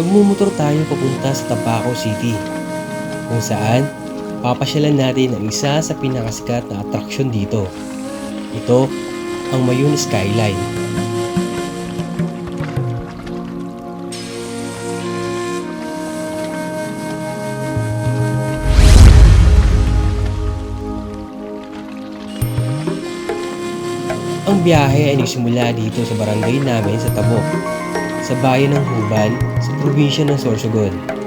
Magmumotor tayo papunta sa Tabaco City kung saan papasyalan natin ang isa sa pinakasikat na atraksyon dito. Ito ang Mayun Skyline. Ang biyahe ay nagsimula dito sa barangay namin sa Tabok, sa bayan ng Huban, sa probinsya ng Sorsogon.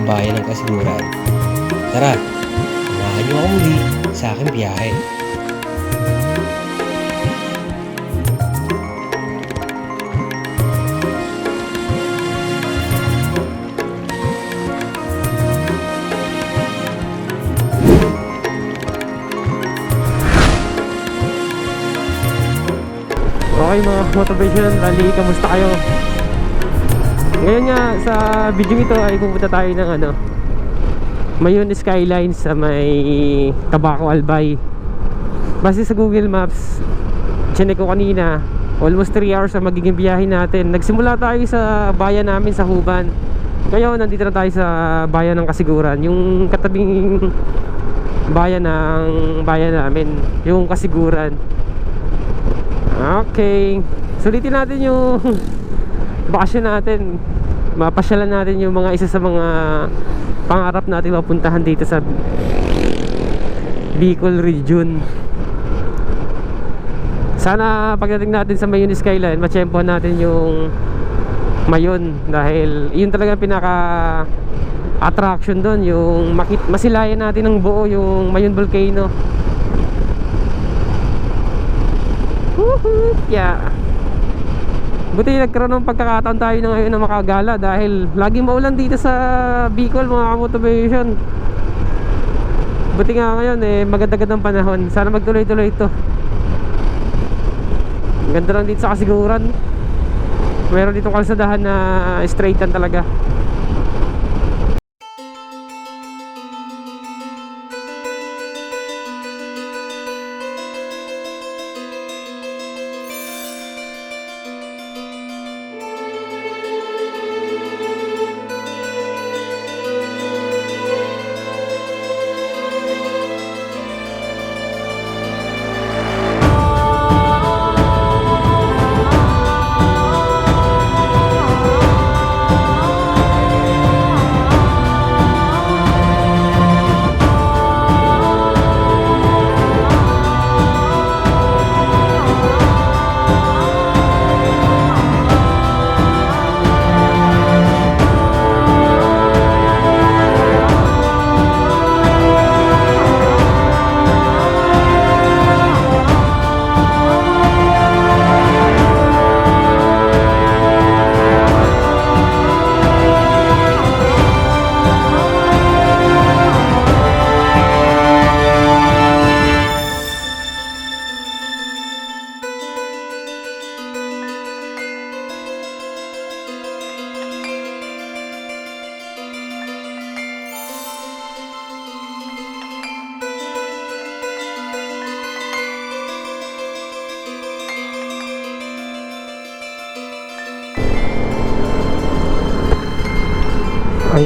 Sa bayan ng Kasiguran. Tara, samahan niyo ako muli sa aking biyahe. Okay mga motivation rally, kamusta kayo? Ngayon nga sa video ito ay pupunta tayo ng ano Mayon Skyline sa may Tabaco Albay. Base sa Google Maps Chinek ko kanina Almost 3 hours ang magiging biyahe natin. Nagsimula tayo sa bayan namin sa Huban. Ngayon nandito na tayo sa bayan ng Kasiguran Yung katabing bayan ng bayan namin Yung Kasiguran. Okay. Sulitin natin yung bakasyon natin. Mapasyalan natin yung mga isa sa mga pangarap natin mapuntahan dito sa Bicol region. Sana pagdating natin sa Mayon Skyline, matsyempohan natin yung Mayon dahil yun talaga pinaka attraction doon, yung masilayan natin ng buo yung Mayon Volcano. Woohoo! Yeah. Buti nagkaroon ng pagkakataon tayo na ngayon na makagala dahil laging maulan dito sa Bicol mga motivation. Buti nga ngayon eh maganda-gandang panahon. Sana magtuloy-tuloy ito. Ganda lang dito sa kasiguran. Meron dito kalsadahan na straightan talaga.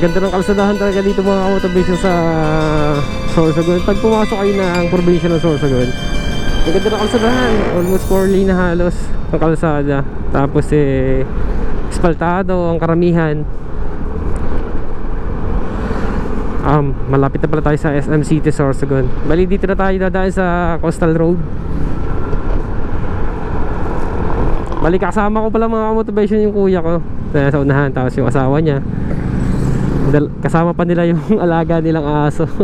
Ganda ng kalsadahan talaga dito mga motivation sa Sorsogon. Pag pumasok kayo ang probinsya ng Sorsogon, ang ganda ng kalsadahan. Almost 4 lane na halos ang kalsada. Tapos eh, espaltado ang karamihan. Um, malapit na pala tayo sa SM City Sorsogon. Bali dito na tayo dadaan sa Coastal Road. Bali kasama ko pala mga motivation yung kuya ko. Na sa unahan tapos yung asawa niya. Kasama pa nila yung alaga nilang aso.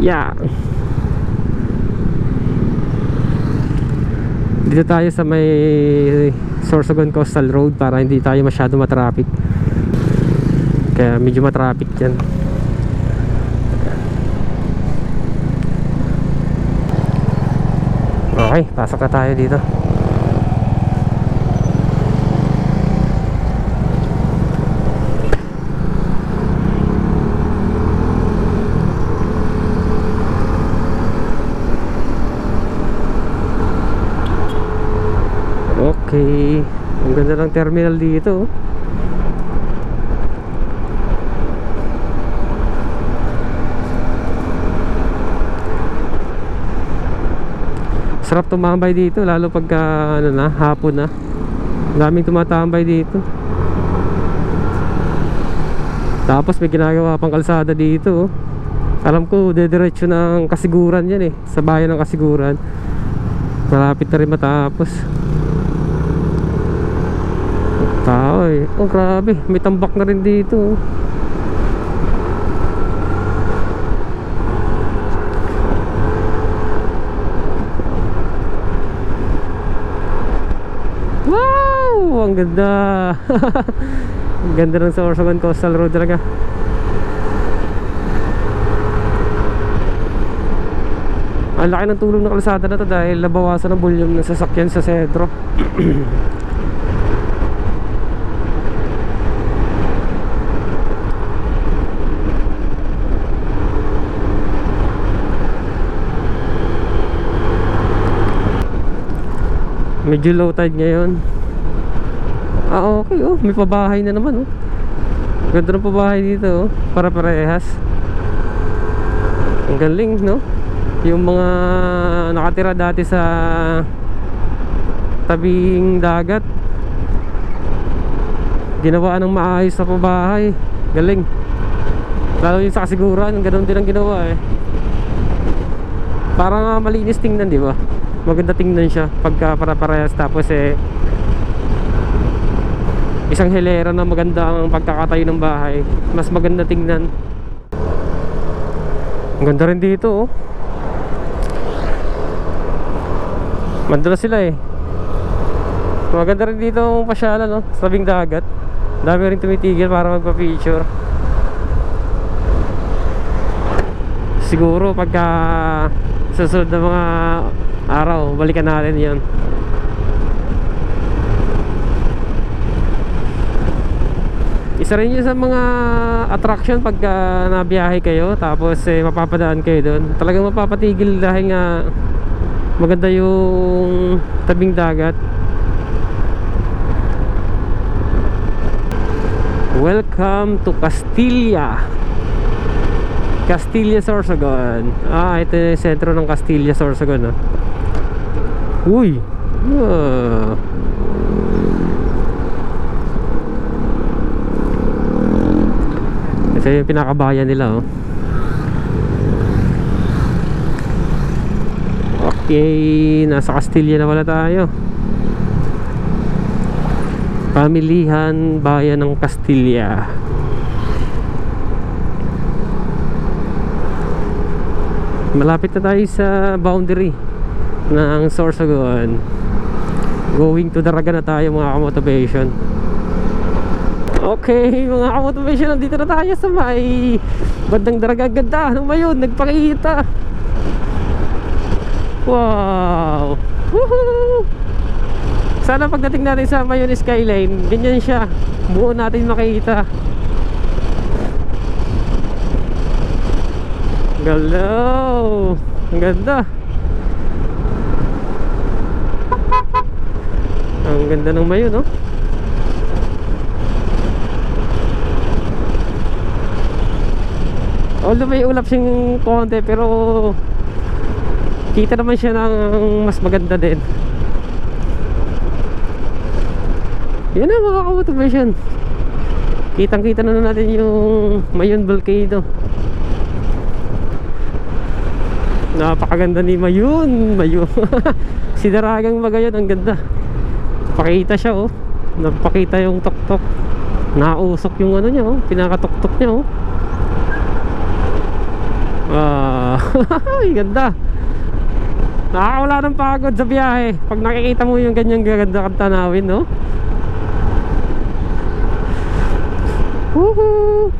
yeah. Dito tayo sa may Sorsogon Coastal Road para hindi tayo masyado matraffic. Kaya medyo matraffic yan. Okay, pasok na tayo dito. Okay. Ang ganda ng terminal dito. oh. Sarap tumambay dito lalo pagka ano na, hapon na. Daming tumatambay dito. Tapos may ginagawa pang kalsada dito. oh. Alam ko, dediretso ng kasiguran yan eh. Sa bayan ng kasiguran. Malapit na rin matapos. Tao eh. Oh grabe, may tambak na rin dito. oh. Wow! Ang ganda! ang ganda ng Sorsogon Coastal Road talaga. Ang laki ng tulong ng kalsada na to dahil nabawasan ang volume ng sasakyan sa sentro. Medyo low tide ngayon. Ah, okay oh. May pabahay na naman oh. Ganda ng pabahay dito oh. Para parehas. Ang galing no? Yung mga nakatira dati sa tabing dagat. Ginawa ng maayos sa pabahay. Galing. Lalo yung sa kasiguran, ganun din ang ginawa eh. Parang ah, malinis tingnan, di ba? Maganda tingnan siya pagka para parehas tapos eh isang hilera na maganda ang pagkakatayo ng bahay. Mas maganda tingnan. Ang ganda rin dito oh. Mandala sila eh. Maganda rin dito ang pasyalan no, sa tabing dagat. Dami rin tumitigil para magpa-picture. Siguro pagka susunod na mga araw, balikan natin 'yon. Isa rin yun sa mga attraction pagka nabiyahe kayo tapos eh, mapapadaan kayo doon. Talagang mapapatigil dahil nga maganda yung tabing dagat. Welcome to Castilla. Castilla Sorsogon. Ah, ito yung sentro ng Castilla Sorsogon. Ah. Uy! Ah. Ito yung pinakabayan nila oh. Okay, nasa Castilla na wala tayo. Pamilihan Bayan ng Castilla. Malapit na tayo sa boundary ng Sorsogon. Going to Daraga na tayo mga kamotivation. Okay, mga kamotivation, nandito na tayo sa may bandang Daraga. Ganda, ano ba yun? Nagpakita. Wow! Woohoo! Sana pagdating natin sa Mayon Skyline, ganyan siya. Buo natin makita. Galaw! Ang ganda. Ang ganda ng Mayon, no? Although may ulap siyang konti pero kita naman siya ng mas maganda din. Yan na mga ka-motivation. Kitang kita na natin yung Mayon Volcano. Napakaganda ni Mayon. Mayon. si Daragang Magayon, ang ganda. Pakita siya oh. Napakita yung tuktok. Nausok yung ano niya oh. Pinakatuktok niya oh. Ah, ang ganda. Nakakawala ng pagod sa biyahe. Pag nakikita mo yung ganyang gaganda kang tanawin, no? Woohoo!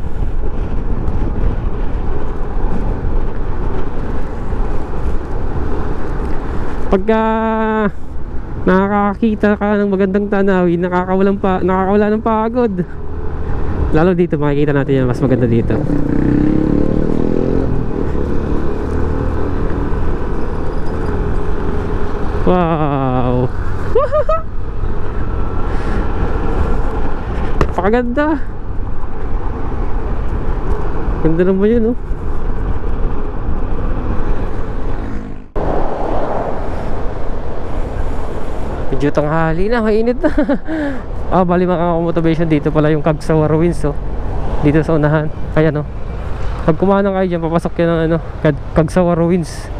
Pagka nakakakita ka ng magandang tanawin, nakakawalan pa, nakakawala ng pagod. Lalo dito makikita natin yan, mas maganda dito. Wow! Pakaganda! Ganda naman yun, oh. Medyo tanghali na, mainit na. ah, bali mga motivation dito pala yung Kagsawa Ruins, oh. Dito sa unahan. Kaya, no. Pag kumanang kayo dyan, papasok yan ng ano, Kag- Kagsawa Ruins.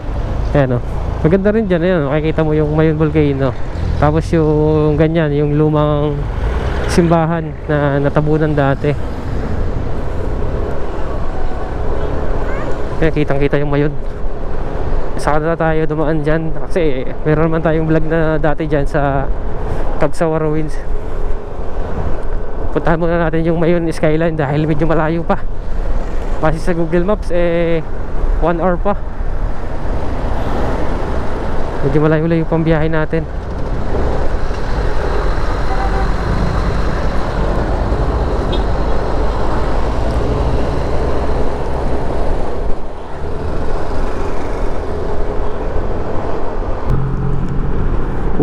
Ayan, oh. Maganda rin dyan, ayan. Makikita mo yung Mayon Volcano. Tapos yung ganyan, yung lumang simbahan na natabunan dati. Kaya kitang kita yung Mayon. Saka na tayo dumaan dyan kasi meron naman tayong vlog na dati dyan sa Kagsawa Ruins. Puntahan muna natin yung Mayon Skyline dahil medyo malayo pa. Kasi sa Google Maps eh 1 hour pa. Medyo malayo-layo pang biyahe natin.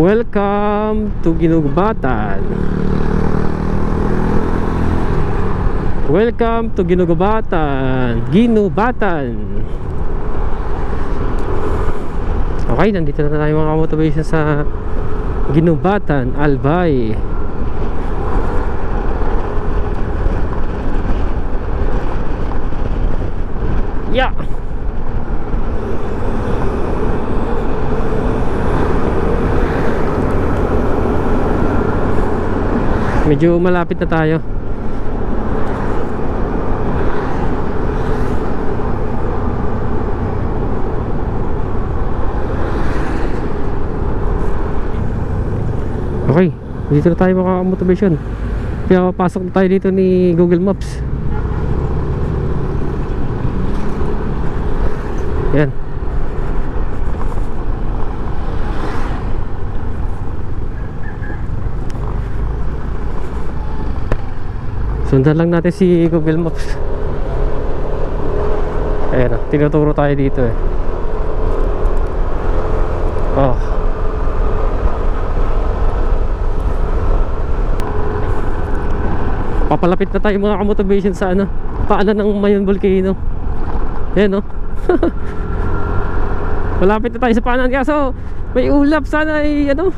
Welcome to Ginugubatan. Welcome to Ginugubatan. Ginubatan. Okay, nandito na tayo mga motivation sa Ginubatan, Albay. Yeah. Medyo malapit na tayo. Okay, dito na tayo mga motivation. Kaya papasok na tayo dito ni Google Maps. Yan. Sundan lang natin si Google Maps. Ayan o, tinuturo tayo dito eh. Oh. Papalapit na tayo mga motivation sa ano, paanan ng Mayon Volcano. Ayan o. Malapit na tayo sa paanan kaso may ulap sana ay ano,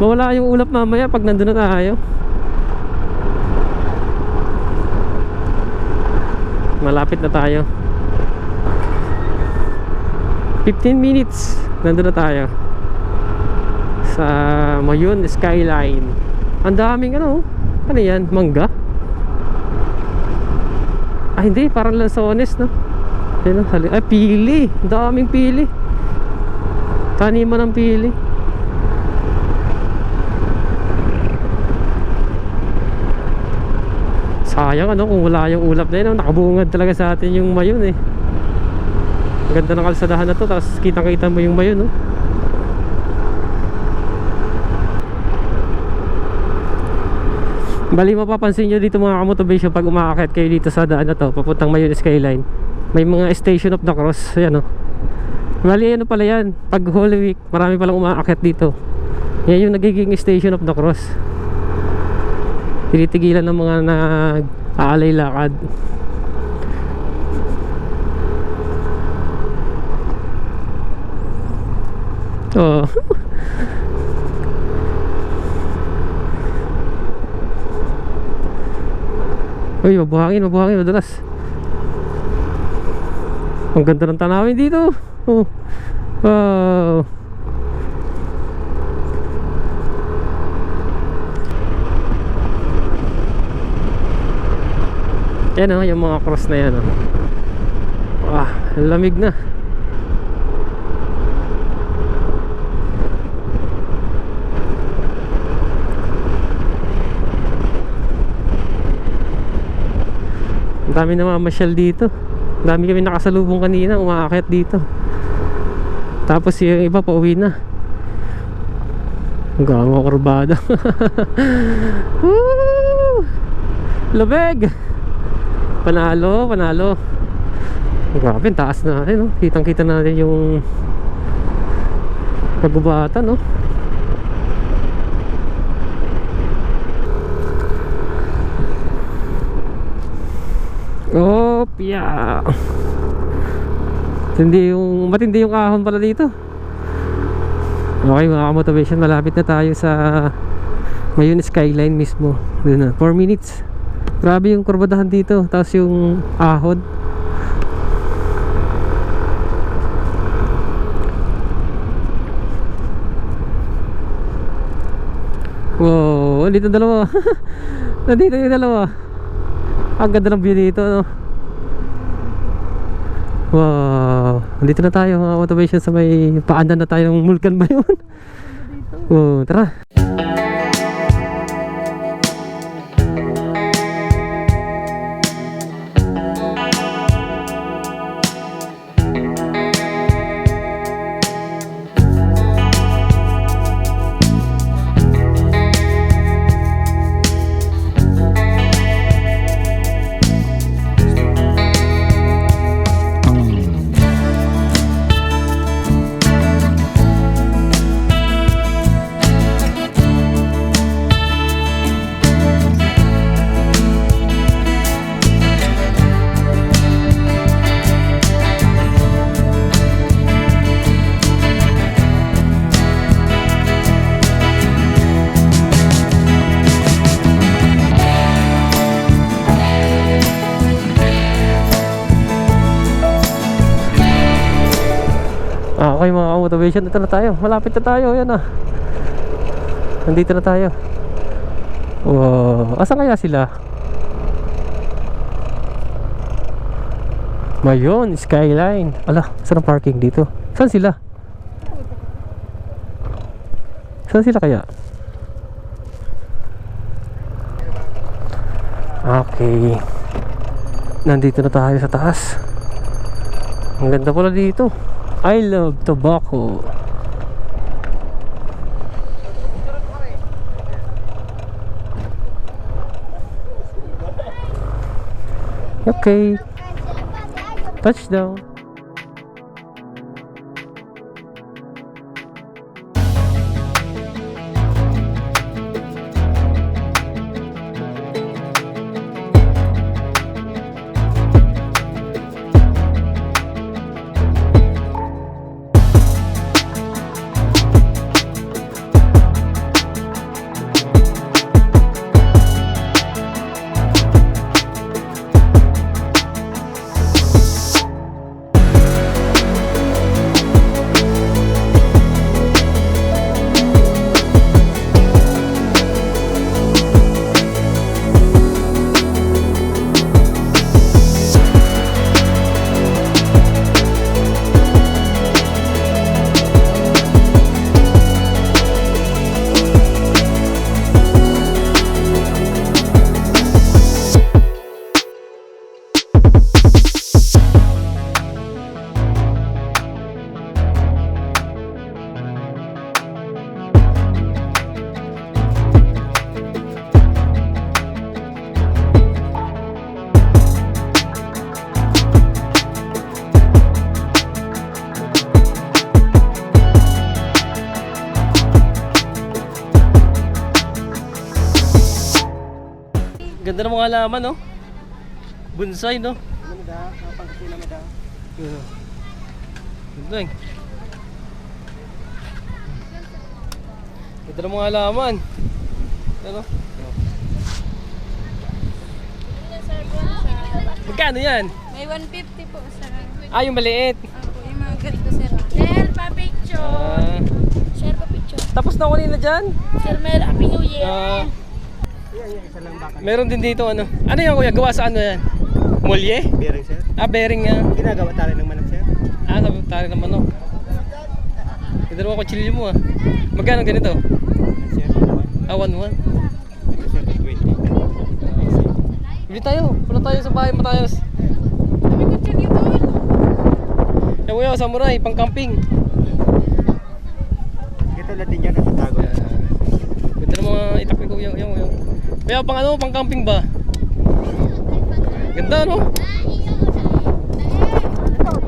mawala yung ulap mamaya pag nandun na tayo. Malapit na tayo. 15 minutes nandun na tayo. Sa Mayon Skyline. Ang daming ano ano yan? Mangga? Ah hindi. Parang lansones no? Ay pili. Ang daming pili. Taniman ng pili sayang ano kung wala yung ulap na yun oh, nakabungad talaga sa atin yung mayon eh. Ganda ng kalsadahan na to tapos kitang kita mo yung mayon no Bali mapapansin nyo dito mga motivation pag umaakit kayo dito sa daan na to papuntang Mayon Skyline may mga station of the cross yan o Bali ano pala yan? Pag Holy Week marami palang umaakit dito. Yan yung nagiging station of the cross tinitigilan ng mga nag-aalay lakad oh Uy, mabuhangin, mabuhangin, madulas. Ang ganda ng tanawin dito. Oh. Wow. Yan oh, yung mga cross na yan oh. Ah, lamig na. Dami na mamasyal dito. Dami kami nakasalubong kanina, umaakyat dito. Tapos yung iba pauwi na. Gawa kurbada. Woo! Labeg! Panalo, panalo. Grabe, taas natin, no? Kitang kita natin yung pagubatan, no? Opya! Matindi yung, matindi yung ahon pala dito. Okay mga motivation malapit na tayo sa ngayon skyline mismo. Doon na, 4 minutes. Grabe yung kurbadahan dito. Tapos yung ahon. Wow, yung dalawa. Nandito yung dalawa. Ang ganda ng view dito, no? Wow, andito na tayo mga motivation sa may paanan na tayo ng mulkan ba yun? Oh, tara. Motivation, dito na tayo. Malapit na tayo, yan ah. Nandito na tayo. Wow, asan kaya sila? Mayon, skyline. Ala, saan ang parking dito? Saan sila? Saan sila kaya? Okay. Nandito na tayo sa taas. Ang ganda pala dito. I love tobacco. Okay. Touchdown. Halaman, no? Bonsai, no? Yeah. Ganda eh. Ganda ng mga halaman. Ano? Magkano yan? May 150 po, sir. Ah, yung maliit. Opo, yung mga ganito, sir. Sir, pa-picture. Ah, Sir, pa-picture. tapos na kanina dyan. Sir, may Happy New Year. Ah, meron din dito ano. Ano yan kuya? Gawa sa ano yan? Molye? Bearing sir. Ah, bearing nga. Ginagawa tayo ng manok sir. Ah, sabi tayo ng manok. Ito naman kutsilyo mo ah. Magkano ganito? Sir. Ah, 1-1. Ito sir, 20. Bili tayo. Pula tayo sa bahay matayos. Kami ko dyan dito. Yan kuya, samurai, pang camping. Ito lang din yan natatago. Ganda ng mga itak ni kuya. Yan kuya. Kaya pang ano, pang camping ba? Ganda no?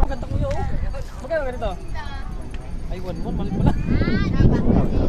Ganda kuya oh. Magkano ganito? Ay, 1-1. Mali pala. Oh,